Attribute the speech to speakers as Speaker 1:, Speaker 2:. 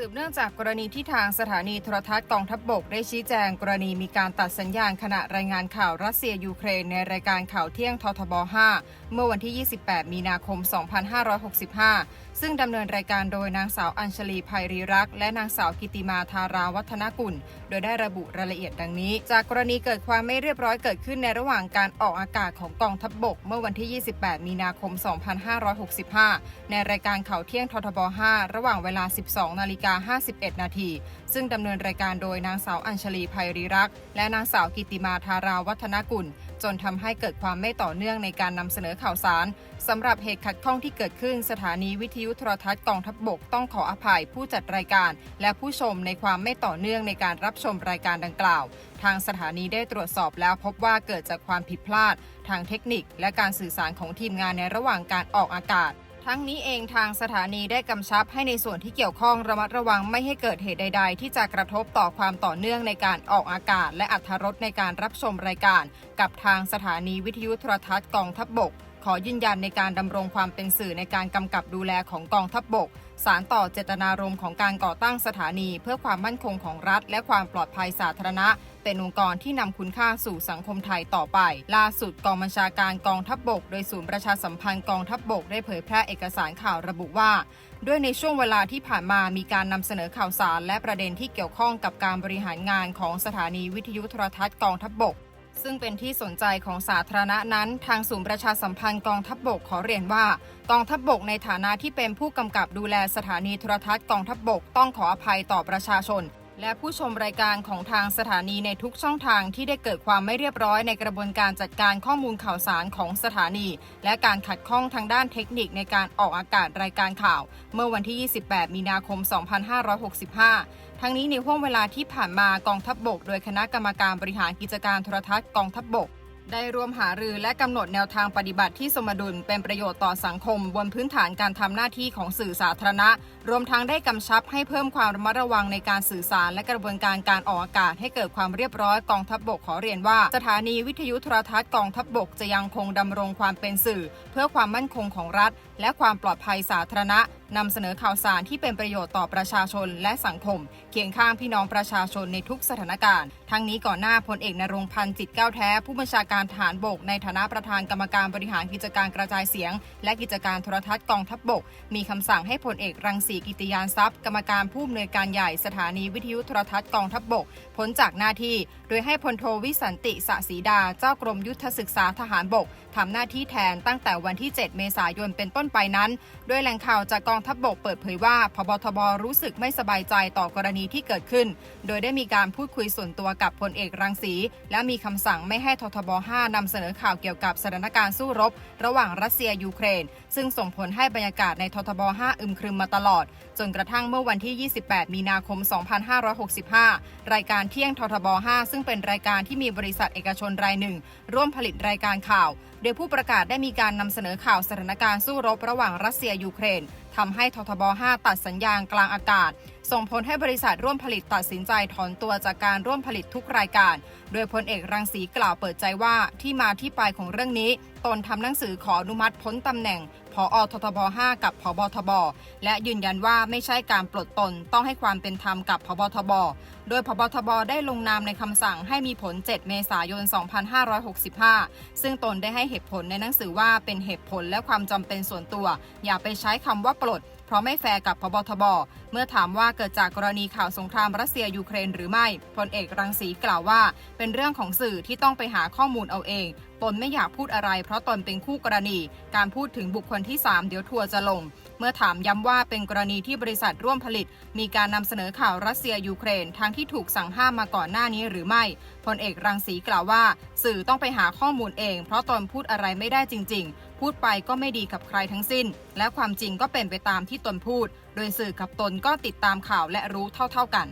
Speaker 1: สืบเนื่องจากกรณีที่ทางสถานีโทรทัศน์กองทัพบบกได้ชี้แจงกรณีมีการตัดสัญญาณขณะรายงานข่าวรัสเซียยูเครนในรายการข่าวเที่ยงททบ 5 เมื่อวันที่ 28 มีนาคม 2565 ซึ่งดำเนินรายการโดยนางสาวอัญชลีภัยรีรักษ์และนางสาวกิติมาธาราวัฒนกุล โดยได้ระบุรายละเอียดดังนี้ จากกรณีเกิดความไม่เรียบร้อยเกิดขึ้นในระหว่างการออกอากาศของกองทัพบบก เมื่อวันที่ 28 มีนาคม 2565 ในรายการข่าวเที่ยงททบ 5 ระหว่างเวลา 12 นาฬิกาา51 นาที ซึ่งดำเนินรายการโดยนางสาวอัญชลีภัยรีรักษ์และนางสาวกิติมาธาราวัฒนกุล จนทำให้เกิดความไม่ต่อเนื่องในการนำเสนอข่าวสารสำหรับเหตุขัดข้องที่เกิดขึ้นสถานีวิทยุโทรทัศน์กองทัพบบกต้องขออภัยผู้จัดรายการ และผู้ชมในความไม่ต่อเนื่องในการรับชมรายการดังกล่าว ทางสถานีได้ตรวจสอบแล้วพบว่าเกิดจากความผิดพลาด ทางเทคนิค และการสื่อสารของทีมงานในระหว่างการออกอากาศ ทั้งนี้เองทางสถานีได้กำชับให้ในส่วนที่เกี่ยวข้องระมัดระวังไม่ให้เกิดเหตุใด ๆ ที่จะกระทบต่อความต่อเนื่องในการออกอากาศ และอัธรสในการรับชมรายการ กับทางสถานีวิทยุโทรทัศน์กองทัพบบก อยืนยันในการดำรงความเป็นสื่อในการกำกับดูแลของกองทัพบบก สารต่อเจตนารมณ์ของการก่อตั้งสถานี เพื่อความมั่นคงของรัฐ และความปลอดภัยสาธารณะ เป็นองค์กรที่นำคุณค่าสู่สังคมไทยต่อไป ล่าสุดกองบัญชาการกองทัพบบก โดยศูนย์ประชาสัมพันธ์กองทัพบบกได้เผยแพร่เอกสารข่าวระบุว่า ด้วยในช่วงเวลาที่ผ่านมามีการนำเสนอข่าวสาร และประเด็นที่เกี่ยวข้องกับการบริหารงานของสถานีวิทยุโทรทัศน์กองทัพบบก ซึ่งเป็นที่สนใจของสาธารณะนั้น ทางศูนย์ประชาสัมพันธ์กองทัพบบกขอเรียนว่ากองทัพบบกในฐานะที่เป็นผู้กำกับดูแลสถานีโทรทัศน์กองทัพบบกต้องขออภัยต่อประชาชน และผู้ชมรายการของทางสถานีในทุกช่องทางที่ได้เกิดความไม่เรียบร้อยในกระบวนการจัดการข้อมูลข่าวสารของสถานี และการขัดข้องทางด้านเทคนิคในการออกอากาศรายการข่าว เมื่อวันที่ 28 มีนาคม 2565 ทั้งนี้ในห่วงเวลาที่ผ่านมากองทัพบบก โดยคณะกรรมการบริหารกิจการโทรทัศน์กองทัพบบก ได้ร่วมหารือและกำหนดแนวทางปฏิบัติที่สมดุลเป็นประโยชน์ต่อสังคม บนพื้นฐานการทำหน้าที่ของสื่อสาธารณะ รวมทั้งได้กำชับให้เพิ่มความระมัดระวังในการสื่อสารและกระบวนการการออกอากาศให้เกิดความเรียบร้อยกองทัพบบกขอเรียนว่า สถานีวิทยุโทรทัศน์กองทัพบบกจะยังคงดำรงความเป็นสื่อ เพื่อความมั่นคงของรัฐ และความปลอดภัยสาธารณะ นำเสนอข่าวสารที่เป็นประโยชน์ต่อประชาชนและสังคม เคียงข้างพี่น้องประชาชนในทุกสถานการณ์ ทั้งนี้ก่อนหน้าพลเอกนรงพันธ์จิตแก้วแท้ ผู้บัญชาการทหารบก ในฐานะประธานกรรมการบริหารกิจการกระจายเสียง และกิจการโทรทัศน์กองทัพบบก มีคำสั่งให้พลเอกรังสีกิติยานทรัพย์ กรรมการผู้อำนวยการใหญ่สถานีวิทยุโทรทัศน์กองทัพบบกพ้นจากหน้าที่ โดยให้พลโทวิสันติสะสีดาเจ้ากรมยุทธศึกษาทหารบกทำหน้าที่แทนตั้งแต่วันที่ 7 เมษายนเป็นต้นไปนั้นโดยแหล่งข่าวจากกองทัพบบกเปิดเผยว่าพบทบรู้สึกไม่สบายใจต่อกรณีที่เกิดขึ้น โดยได้มีการพูดคุยส่วนตัวกับพลเอกรังสี และมีคำสั่งไม่ให้ททบ 5นำเสนอข่าวเกี่ยวกับสถานการณ์สู้รบ ระหว่างรัสเซียยูเครน ซึ่งส่งผลให้บรรยากาศในททบ 5 อึมครึมมาตลอด จนกระทั่งเมื่อวันที่ 28 มีนาคม 2565 รายการเที่ยงททบ 5 ซึ่งเป็นรายการที่มีบริษัทเอกชนรายหนึ่ง ร่วมผลิตรายการข่าว โดยผู้ประกาศได้มีการนำเสนอข่าวสถานการณ์สู้รบระหว่างรัสเซียยูเครน ทำให้ททบ 5 ตัดสัญญาณกลางอากาศ ส่งผลให้บริษัทร่วมผลิตตัดสินใจถอนตัวจากการร่วมผลิตทุกรายการโดยพลเอกรังสีกล่าวเปิดใจว่าที่มาที่ไปของเรื่องนี้ ตนทำหนังสือขออนุมัติพ้นตำแหน่งผอททบ 5 กับพบทบ และยืนยันว่าไม่ใช่การปลดตนต้องให้ความเป็นธรรมกับพบทบ โดยพบทบได้ลงนามในคำสั่งให้มีผล 7 เมษายน 2565 ซึ่งตนได้ให้เหตุผลในหนังสือว่าเป็นเหตุผลและความจำเป็นส่วนตัว อย่าไปใช้คำว่าปลด เพราะไม่แฟร์กับพบทบ เมื่อถามว่าเกิดจากกรณีข่าวสงครามรัสเซียยูเครนหรือไม่พลเอกรังสีกล่าวว่า เป็นเรื่องของสื่อที่ต้องไปหาข้อมูลเอาเองตนไม่อยากพูดอะไร เพราะตนเป็นคู่กรณี การพูดถึงบุคคลที่ 3 เดี๋ยวทัวร์จะลง เมื่อถามย้ำว่าเป็นกรณีที่บริษัทร่วมผลิต มีการนำเสนอข่าวรัสเซียยูเครนทางที่ถูกสั่งห้ามมาก่อนหน้านี้หรือไม่พลเอกรังสีกล่าวว่า สื่อต้องไปหาข้อมูลเอง เพราะตนพูดอะไรไม่ได้จริง ๆ พูดไปก็ไม่ดีกับใครทั้งสิ้น และความจริงก็เป็นไปตามที่ตนพูด โดยสื่อกับตนก็ติดตามข่าวและรู้เท่า ๆกัน